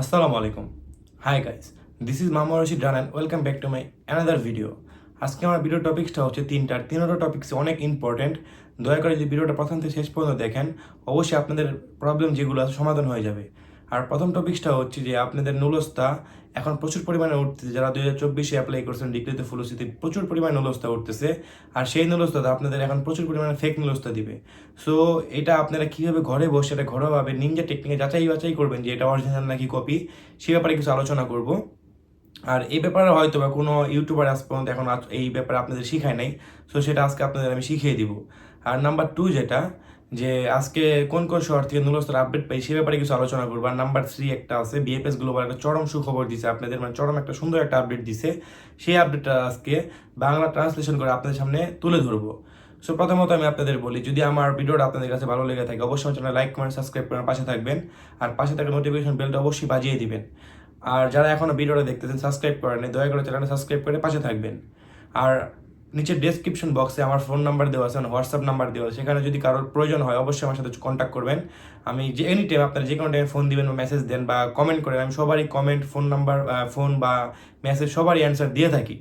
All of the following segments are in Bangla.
আসসালামু আলাইকুম। High guys this is Mama Rashid Ran and welcome back to my another video আজকে আমার ভিডিও টপিক্সটা হচ্ছে তিনটার তিনটা টপিক্স অনেক ইম্পর্টেন্ট দয়া করে যদি ভিডিওটা প্রথম থেকে শেষ পর্যন্ত দেখেন, অবশ্যই আপনাদের প্রবলেম যেগুলো আছে সমাধান হয়ে যাবে। আর প্রথম টপিক্সটা হচ্ছে যে আপনাদের নুলস্তা এখন প্রচুর পরিমাণে উঠতেছে। যারা দুই হাজার চব্বিশে অ্যাপ্লাই করছেন, ডিগ্রিতে ফুলসিতে প্রচুর পরিমাণে নুলস্তা উঠতেছে। আর সেই নুলস্তাতে আপনাদের এখন প্রচুর পরিমাণে ফেক নুলস্তা দিবে। সো এটা আপনারা কীভাবে ঘরে বসে, এটা ঘরোয়াভাবে নিনজা টেকনিকে যাচাই বাছাই করবেন যে এটা অরিজিনাল নাকি কপি সে ব্যাপারে কিছু আলোচনা করব। আর এই ব্যাপারে হয়তো বা কোনো ইউটিউবার আজ পর্যন্ত এখন এই ব্যাপারে আপনাদের শিখায় নাই। সো সেটা আজকে আপনাদের আমি শিখিয়ে দিব। আর নাম্বার টু যেটা যে আজকে কোন কোন শহর থেকে নুলস্তর আপডেট পাই সে ব্যাপারে কিছু আলোচনা করব। আর নাম্বার থ্রি একটা আছে বিএফএস গ্লোবাল একটা চরম সুখবর দিছে, আপনাদের মানে চরম একটা সুন্দর একটা আপডেট দিছে। সেই আপডেটটা আজকে বাংলা ট্রান্সলেশন করে আপনাদের সামনে তুলে ধরবো। সো প্রথমত আমি আপনাদের বলি, যদি আমার ভিডিওটা আপনাদের কাছে ভালো লেগে থাকে, অবশ্যই আমার চ্যানেল লাইক কমেন্ট সাবস্ক্রাইব করে আমার পাশে থাকবেন। আর পাশে থাকা নোটিফিকেশন বেলটা অবশ্যই বাজিয়ে দিবেন। আর যারা এখনও ভিডিওটা দেখতেছেন সাবস্ক্রাইব করেন দয়া করে চ্যানেলটা সাবস্ক্রাইব করে পাশে থাকবেন। আর নিচে ডেসক্রিপশন বক্সে আমার ফোন নাম্বার দেওয়া আছে হোয়াটসঅ্যাপ নাম্বার দেওয়া আছে। সেখানে যদি কারোর প্রয়োজন হয়, অবশ্যই আমার সাথে কন্ট্যাক্ট করবেন। আমি যে এনি টাইম আপনারা যে কোনো টাইমে ফোন দিবেন বা মেসেজ দেন বা কমেন্ট করেন, আমি সবারই কমেন্ট ফোন নাম্বার ফোন বা মেসেজ সবারই অ্যান্সার দিয়ে থাকি।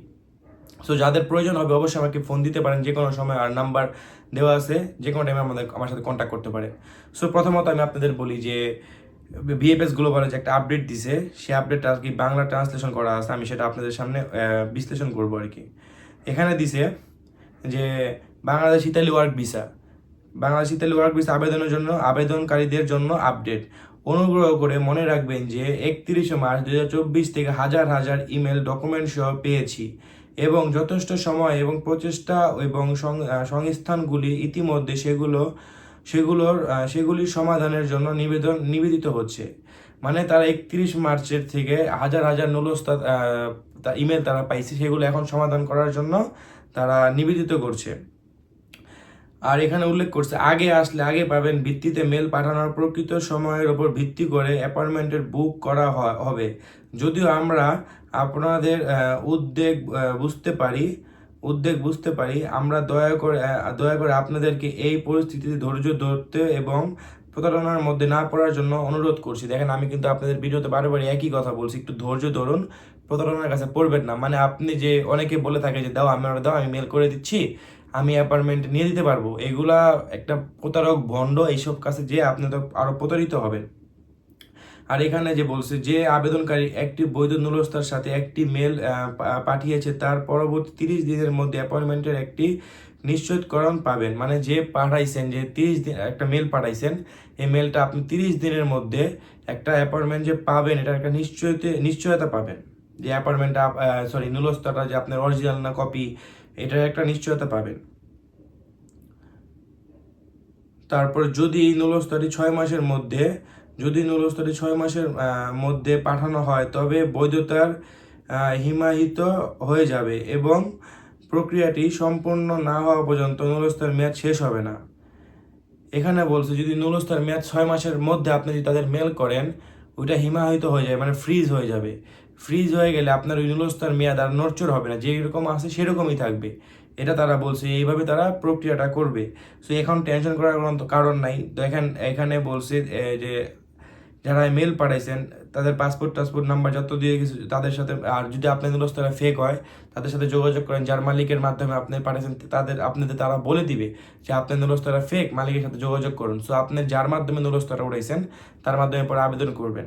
সো যাদের প্রয়োজন হবে, অবশ্যই আমাকে ফোন দিতে পারেন। যে কোনো সময় আর নাম্বার দেওয়া আছে, যে কোনো টাইমে আমাদের, আমার সাথে কন্ট্যাক্ট করতে পারেন। সো প্রথমত আমি আপনাদের বলি যে বিএফএস গ্লোবালে যে একটা আপডেট দিছে, সেই আপডেটটা আর কি বাংলা ট্রান্সলেশন করা আছে। আমি সেটা আপনাদের সামনে বিশ্লেষণ করব আর কি। এখানে দিছে যে Bangladesh Italy work visa. Bangladesh Italy work visa আবেদনের জন্য, আবেদনকারীদের জন্য আপডেট। অনুগ্রহ করে মনে রাখবেন যে একত্রিশে মার্চ দু চব্বিশ থেকে হাজার হাজার ইমেল ডকুমেন্ট সহ পেয়েছি এবং যথেষ্ট সময় এবং প্রচেষ্টা এবং সংস্থানগুলি ইতিমধ্যে সেগুলো, সেগুলোর সেগুলির সমাধানের জন্য নিবেদন, নিবেদিত হচ্ছে। মানে তারা একত্রিশ মার্চের থেকে হাজার হাজার নুলস্তা ইমেল তারা পাইছে, সেগুলো এখন সমাধান করার জন্য তারা নিবেদিত করছে। আর এখানে উল্লেখ করছে, আগে আসলে আগে পাবেন ভিত্তিতে মেল পাঠানোর প্রকৃত সময়ের উপর ভিত্তি করে অ্যাপয়েন্টমেন্টের বুক করা হবে। যদিও আমরা আপনাদের উদ্বেগ বুঝতে পারি, উদ্বেগ বুঝতে পারি, আমরা দয়া করে দয়া করে আপনাদেরকে এই পরিস্থিতিতে ধৈর্য ধরতে এবং প্রতারণার মধ্যে না পড়ার জন্য অনুরোধ করছি। দেখেন, আমি কিন্তু আপনাদের ভিডিওতে বারে বারে একই কথা বলছি, একটু ধৈর্য ধরুন। প্রতারণার কাছে পড়বেন না। মানে আপনি যে অনেকে বলে থাকে যে, দাও, আমি আমার দাও, আমি মেল করে দিচ্ছি, আমি অ্যাপার্টমেন্ট নিয়ে দিতে পারব। এগুলা একটা প্রতারক ভণ্ড, এইসব কাছে যে আপনি তো আরও প্রতারিত হবেন। আর এখানে যে বলছে যে আবেদনকারী একটি বৈধ নুলস্তার সাথে একটি মেল পাঠিয়েছে, তার পরবর্তী তিরিশ দিনের মধ্যে অ্যাপয়েন্টমেন্টের একটি নিশ্চিতকরণ পাবেন। মানে যে পাঠাইছেন, যে তিরিশ দিন, একটা মেল পাঠাইছেন, এই মেলটা আপনি তিরিশ দিনের মধ্যে একটা অ্যাপয়েন্টমেন্ট যে পাবেন এটা একটা নিশ্চয়তে, নিশ্চয়তা পাবেন। যে অ্যাপয়েন্টমেন্টটা সরি নুলস্তাটা যে আপনার অরিজিনাল না কপি, এটার একটা নিশ্চয়তা পাবেন। তারপর যদি এই নুলস্তাটি ছয় মাসের মধ্যে যদি নুলস্তাটি ছয় মাসের মধ্যে পাঠানো হয় তবে বৈধতার আহ, হিমায়িত হয়ে যাবে এবং প্রক্রিয়াটি সম্পূর্ণ না হওয়া পর্যন্ত নুলস্তার মেয়াদ শেষ হবে না। এখানে বলছে যদি নুলস্তার মেয়াদ ছয় মাসের মধ্যে আপনি যদি তাদের মেল করেন ওইটা হিমায়িত হয়ে যাবে মানে ফ্রিজ হয়ে যাবে। ফ্রিজ হয়ে গেলে আপনার ওই নুলস্তার মেয়াদ আর নড়চড় হবে না যেরকম আছে সেরকমই থাকবে। এটা তারা বলছে এইভাবে তারা প্রক্রিয়াটা করবে। সো এখন টেনশন করার কারণ নাই। দেখেন এখানে বলছে যে যারা মেল পাঠাইছেন, তাদের পাসপোর্ট টাসপোর্ট নাম্বার যত দিয়ে কিছু, তাদের সাথে, আর যদি আপনাদের নুলস্তারা ফেক হয়, তাদের সাথে যোগাযোগ করেন, যার মালিকের মাধ্যমে আপনি পাঠাইছেন, তাদের, আপনাদের তারা বলে দিবে যে আপনার নুলস্তারা ফেক মালিকের সাথে যোগাযোগ করুন। সো আপনি যার মাধ্যমে নুলস্তারা উঠাইছেন, তার মাধ্যমে পরে আবেদন করবেন।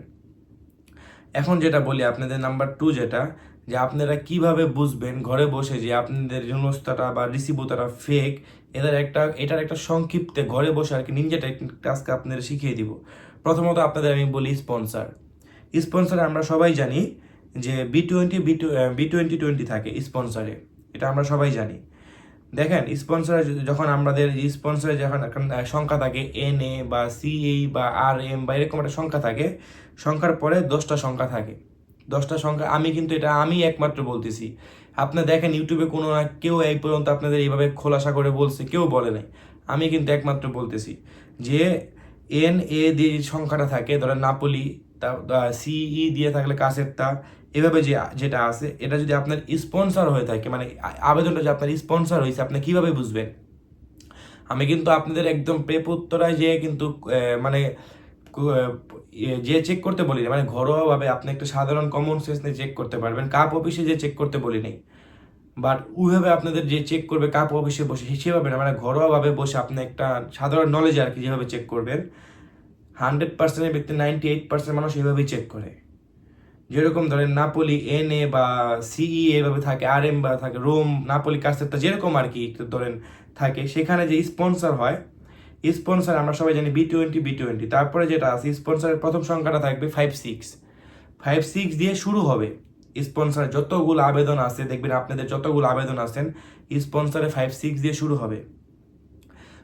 এখন যেটা বলি, আপনাদের নাম্বার টু যেটা, যে আপনারা কীভাবে বুঝবেন ঘরে বসে যে আপনাদের রিনোস্তাটা বা রিসিবোতাটা ফেক এদের একটা, এটার একটা সংক্ষিপ্তে ঘরে বসে আর কি নিনজা টেকনিক টাস্ক আপনাদের শিখিয়ে দিব। প্রথমত আপনাদের আমি বলি স্পন্সার। স্পন্সার আমরা সবাই জানি যে B twenty B B twenty twenty থাকে স্পন্সারে। এটা আমরা সবাই জানি। দেখেন, স্পন্সরে যখন আমাদের স্পন্সরে যখন সংখ্যা থাকে এন এ বা সি এই বা আর এম বা এরকম একটা সংখ্যা থাকে, সংখ্যার পরে দশটা সংখ্যা থাকে। দশটা সংখ্যা, আমি কিন্তু এটা আমি একমাত্র বলতেছি। আপনি দেখেন ইউটিউবে কোনো না কেউ এই পর্যন্ত আপনাদের এইভাবে খোলাসা করে বলছে, কেউ বলে নাই। আমি কিন্তু একমাত্র বলতেছি যে এন, এ দিয়ে সংখ্যাটা থাকে, ধরেন নাপলি, তা সিই দিয়ে থাকলে কাসেরটা, এভাবে যে, যেটা আছে, এটা যদি আপনার স্পন্সর হয়ে থাকে মানে আবেদনটা যে আপনার স্পন্সর হয়েছে, আপনি কীভাবে বুঝবেন? আমি কিন্তু আপনাদের একদম পেপ উত্তরায় যেয়ে কিন্তু মানে যে চেক করতে বলি মানে ঘরোয়াভাবে আপনি একটা সাধারণ কমন সেন্স নিয়ে চেক করতে পারবেন, কাপ অফিসে যে চেক করতে বলি নেই বাট ওইভাবে আপনাদের যে চেক করবে কাপ অফিসে বসে সেভাবে না। মানে ঘরোয়াভাবে বসে আপনি একটা সাধারণ নলেজ আর কি যেভাবে চেক করবেন। হান্ড্রেড পার্সেন্টের ব্যক্তি নাইনটি এইট পার্সেন্ট মানুষ এভাবেই চেক করে। যেরকম ধরেন নাপোলি এন এ বা সিই এভাবে থাকে আর এম বা থাকে রোম নাপোলি কাস্তেটা যেরকম আর কি ধরেন থাকে, সেখানে যে স্পন্সর হয় স্পন্সর আমরা সবাই জানি বি টোয়েন্টি বি টোয়েন্টি তারপরে যেটা আছে স্পন্সরের প্রথম সংখ্যাটা থাকবে ফাইভ সিক্স ফাইভ সিক্স দিয়ে শুরু হবে। স্পন্সর যতগুলো আবেদন আছে, দেখবেন আপনাদের যতগুলো আবেদন আছেন স্পন্সরে ফাইভ সিক্স দিয়ে শুরু হবে।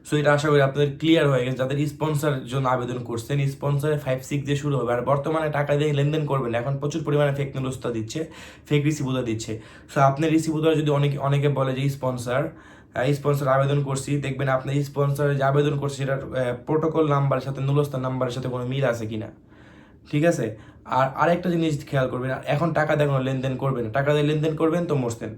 সো এটা আশা করি আপনাদের ক্লিয়ার হয়ে গেছে, যাদের স্পন্সরের জন্য আবেদন করছেন স্পন্সরে ফাইভ সিক্স দিয়ে শুরু হবে। আর বর্তমানে টাকা দিয়ে লেনদেন করবেন এখন প্রচুর পরিমাণে ফেক নিউজটা দিচ্ছে ফেক রিসিভুদা দিচ্ছে। সো আপনার রিসিভুদার যদি অনেকে অনেকে বলে যে স্পন্সর স্পন্সর আবেদন করছি, দেখবেন আপনার স্পন্সরে যে আবেদন করছে, সেটার প্রোটোকল নাম্বারের সাথে নুলস্তার নাম্বারের সাথে কোনো মিল আছে কিনা? ঠিক আছে? আর আরেকটা জিনিস খেয়াল করবেন, আর এখন টাকা দিয়ে কোনো লেনদেন করবেন টাকা দিয়ে লেনদেন করবেন তো মরছেন।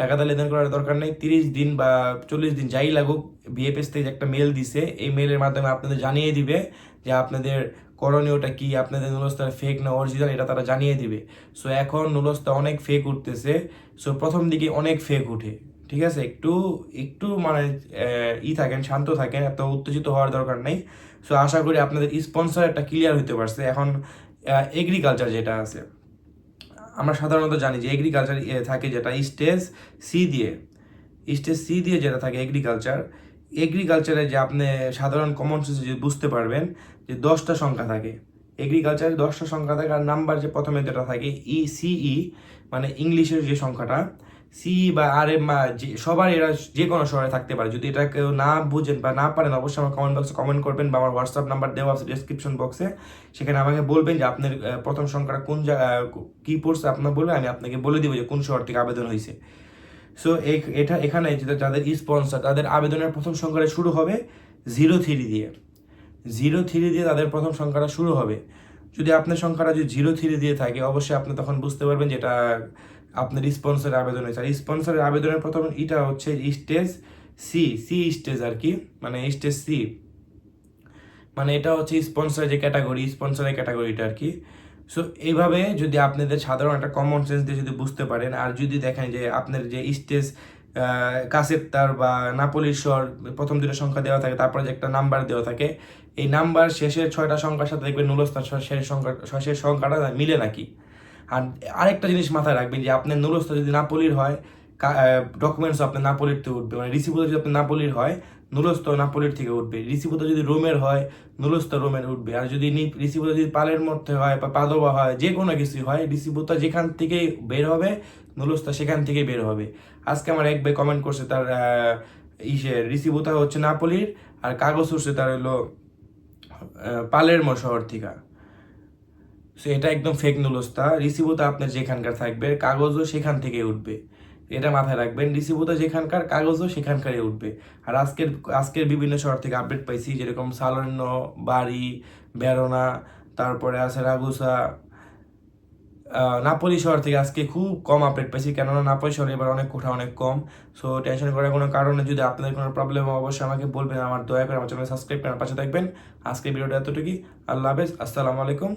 টাকা দিয়ে লেনদেন করার দরকার নেই। তিরিশ দিন বা চল্লিশ দিন যাই লাগুক বিএফএস থেকে একটা মেল দিছে, এই মেলের মাধ্যমে আপনাদের জানিয়ে দিবে যে আপনাদের করণীয়টা কি, আপনাদের নুলস্তার ফেক না অরিজিনাল এটা তারা জানিয়ে দিবে। সো এখন নুলস্তা অনেক ফেক উঠতেছে। সো প্রথম দিকে অনেক ফেক উঠে। ঠিক আছে? একটু একটু মানে ই থাকেন, শান্ত থাকেন, এত উত্তেজিত হওয়ার দরকার নেই। সো আশা করি আপনাদের স্পন্সর একটা ক্লিয়ার হতে পারছে। এখন এগ্রিকালচার যেটা আছে। আমরা সাধারণত জানি যে এগ্রিকালচার থাকে যেটা স্টেজ সি দিয়ে। স্টেজ সি দিয়ে যেটা থাকে এগ্রিকালচার এগ্রিকালচারে যে আপনি সাধারণ কমন সেন্স যে বুঝতে পারবেন যে দশটা সংখ্যা থাকে। এগ্রিকালচারে দশটা সংখ্যা থাকে আর নাম্বার যে প্রথমে যেটা থাকে ই সিই মানে ইংলিশের যে সংখ্যাটা সি বা আর এম যে, সবার এরা যে কোনো শহরে থাকতে পারে। যদি এটা কেউ না বুঝেন বা না পারেন, অবশ্যই আমার কমেন্ট বক্সে কমেন্ট করবেন বা আমার হোয়াটসঅ্যাপ নাম্বার দেওয়া আছে ডিসক্রিপশন বক্সে সেখানে আমাকে বলবেন যে আপনার প্রথম সংখ্যাটা কোন কী পড়ছে আপনার বলবেন, আমি আপনাকে বলে দিব যে কোন শহর থেকে আবেদন হয়েছে। সো এটা, এখানে যেটা যাদের স্পন্সর তাদের আবেদনের প্রথম সংখ্যাটা শুরু হবে জিরো থ্রি দিয়ে। জিরো থ্রি দিয়ে তাদের প্রথম সংখ্যাটা শুরু হবে। যদি আপনার সংখ্যাটা যদি জিরো থ্রি দিয়ে থাকে, অবশ্যই আপনি তখন বুঝতে পারবেন যে এটা আপনার স্পন্সরের আবেদন হয়েছে। আর স্পন্সরের আবেদনের প্রথম এটা হচ্ছে স্টেজ সি সি স্টেজ আর কি মানে স্টেজ সি মানে এটা হচ্ছে স্পন্সর যে ক্যাটাগরি স্পন্সরের ক্যাটাগরিটা আর কি। সো এইভাবে যদি আপনাদের সাধারণ একটা কমন সেন্স দিয়ে যদি বুঝতে পারেন, আর যদি দেখেন যে আপনার যে স্টেজ কাসের তার বা নাপলির স্বর প্রথম দুটো সংখ্যা দেওয়া থাকে, তারপরে যে একটা নাম্বার দেওয়া থাকে, এই নাম্বার শেষের ছয়টা সংখ্যার সাথে দেখবেন নুলস্তার শেষের সংখ্যা শেষের সংখ্যাটা মিলে নাকি। আর আরেকটা জিনিস মাথায় রাখবেন যে আপনার নুলস্তা যদি নাপলির হয় ডকুমেন্টস আপনার নাপলির থেকে উঠবে। মানে রিসিভুতো যদি আপনার নাপলির হয় নুলস্ত নাপলির থেকে উঠবে। রিসিভুতো যদি রোমের হয় নুলস্ত রোমের উঠবে। আর যদি রিসিভুতো যদি পালের মধ্যে হয় বা পাদোবা হয়, যে কোনো কিছু হয় রিসিভুতো যেখান থেকে বের হবে নুলস্তা সেখান থেকে বের হবে। আজকে আমার এক ভাই কমেন্ট করছে তার ইসে রিসিভুতা হচ্ছে নাপলির আর কাগজ হচ্ছে তার হলো পালের শহর থেকে। সো এটা একদম ফেক নুলস্তা রিসিভুতা আপনার যেখানকার থাকবে, কাগজও সেখান থেকে উঠবে। এটা মাথায় রাখবেন রিসিভুতা যেখানকার, কাগজও সেখানকারই উঠবে। আর আজকের আজকের বিভিন্ন শহর থেকে আপডেট পাইছি, যেরকম সালান্য বাড়ি বেরোনা তারপরে আছে রাগুসা। নাপলি শহর থেকে আজকে খুব কম আপডেট পাইছি, কেননা নাপোলি শহরে এবার অনেক কোঠা অনেক কম। সো টেনশন করার কোনো কারণে যদি আপনাদের কোনো প্রবলেম অবশ্যই আমাকে বলবেন, আমার দয়া করে আমার চ্যানেল সাবস্ক্রাইব করার পাশে থাকবেন। আজকের ভিডিওটা এতটুকুই, আল্লাহ হাফেজ, আসসালামু আলাইকুম।